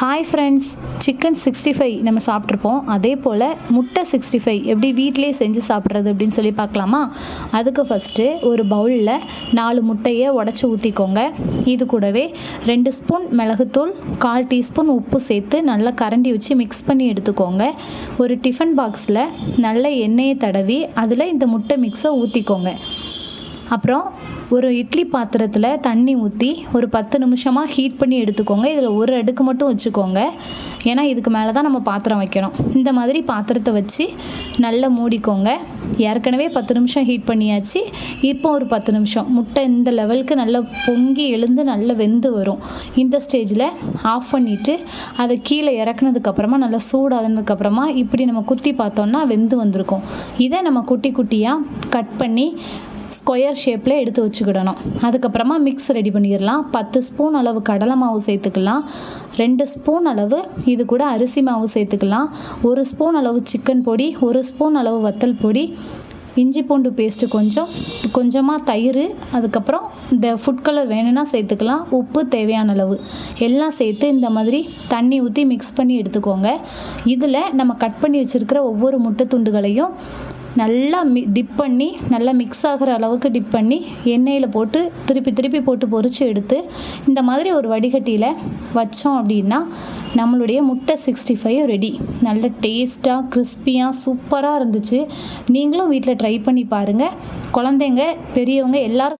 Hi friends chicken sixty five நம்ம சாப்பிட்ருப்போம் அதே போல் முட்டை சிக்ஸ்டி ஃபைவ் எப்படி வீட்டிலே செஞ்சு சாப்பிட்றது அப்படின்னு சொல்லி பார்க்கலாமா? அதுக்கு ஃபஸ்ட்டு ஒரு பவுலில் நாலு முட்டையை உடச்சி ஊற்றிக்கோங்க இது கூடவே ரெண்டு ஸ்பூன் மிளகுத்தூள் கால் டீஸ்பூன் உப்பு சேர்த்து நல்லா கரண்டி வச்சு மிக்ஸ் பண்ணி எடுத்துக்கோங்க. ஒரு டிஃபன் பாக்ஸில் நல்ல எண்ணெயை தடவி அதில் இந்த முட்டை மிக்ஸை ஊற்றிக்கோங்க அப்புறம் ஒரு இட்லி பாத்திரத்தில் தண்ணி ஊற்றி ஒரு பத்து நிமிஷமாக ஹீட் பண்ணி எடுத்துக்கோங்க. இதில் ஒரு அடுக்கு மட்டும் வச்சுக்கோங்க. ஏன்னா இதுக்கு மேலே தான் நம்ம பாத்திரம் வைக்கணும். இந்த மாதிரி பாத்திரத்தை வச்சு நல்லா மூடிக்கோங்க. ஏற்கனவே பத்து நிமிஷம் ஹீட் பண்ணியாச்சு. இப்போ ஒரு பத்து நிமிஷம். முட்டை இந்த லெவலுக்கு நல்லா பொங்கி எழுந்து நல்லா வெந்து வரும். இந்த ஸ்டேஜில் ஆஃப் பண்ணிவிட்டு அதை கீழே இறக்குனதுக்கப்புறமா நல்லா சூடானதுக்கப்புறமா இப்படி நம்ம குத்தி பார்த்தோம்னா வெந்து வந்திருக்கும். இதை நம்ம குட்டி குட்டியாக கட் பண்ணி ஸ்கொயர் ஷேப்பில் எடுத்து வச்சுக்கிடணும். அதுக்கப்புறமா மிக்ஸ் ரெடி பண்ணிடலாம். பத்து ஸ்பூன் அளவு கடலை மாவு சேர்த்துக்கலாம். ரெண்டு ஸ்பூன் அளவு இது கூட அரிசி மாவு சேர்த்துக்கலாம். ஒரு ஸ்பூன் அளவு சிக்கன் பொடி ஒரு ஸ்பூன் அளவு வத்தல் பொடி இஞ்சி பூண்டு பேஸ்ட்டு கொஞ்சம் கொஞ்சமாக தயிர் அதுக்கப்புறம் இந்த ஃபுட் கலர் வேணும்னா சேர்த்துக்கலாம். உப்பு தேவையான அளவு. எல்லாம் சேர்த்து இந்த மாதிரி தண்ணி ஊற்றி மிக்ஸ் பண்ணி எடுத்துக்கோங்க. இதில் நம்ம கட் பண்ணி வச்சுருக்கிற ஒவ்வொரு முட்டை துண்டுகளையும் நல்லா மி டிப் பண்ணி நல்லா மிக்ஸ் ஆகிற அளவுக்கு டிப் பண்ணி எண்ணெயில் போட்டு திருப்பி திருப்பி போட்டு பொரித்து எடுத்து இந்த மாதிரி ஒரு வடிகட்டியில் வச்சோம் அப்படின்னா நம்மளுடைய முட்டை சிக்ஸ்டி ஃபைவ் ரெடி நல்ல டேஸ்ட்டாக கிறிஸ்பியாக சூப்பராக இருந்துச்சு. நீங்களும் வீட்டில் ட்ரை பண்ணி பாருங்கள் குழந்தைங்க பெரியவங்க எல்லாரும்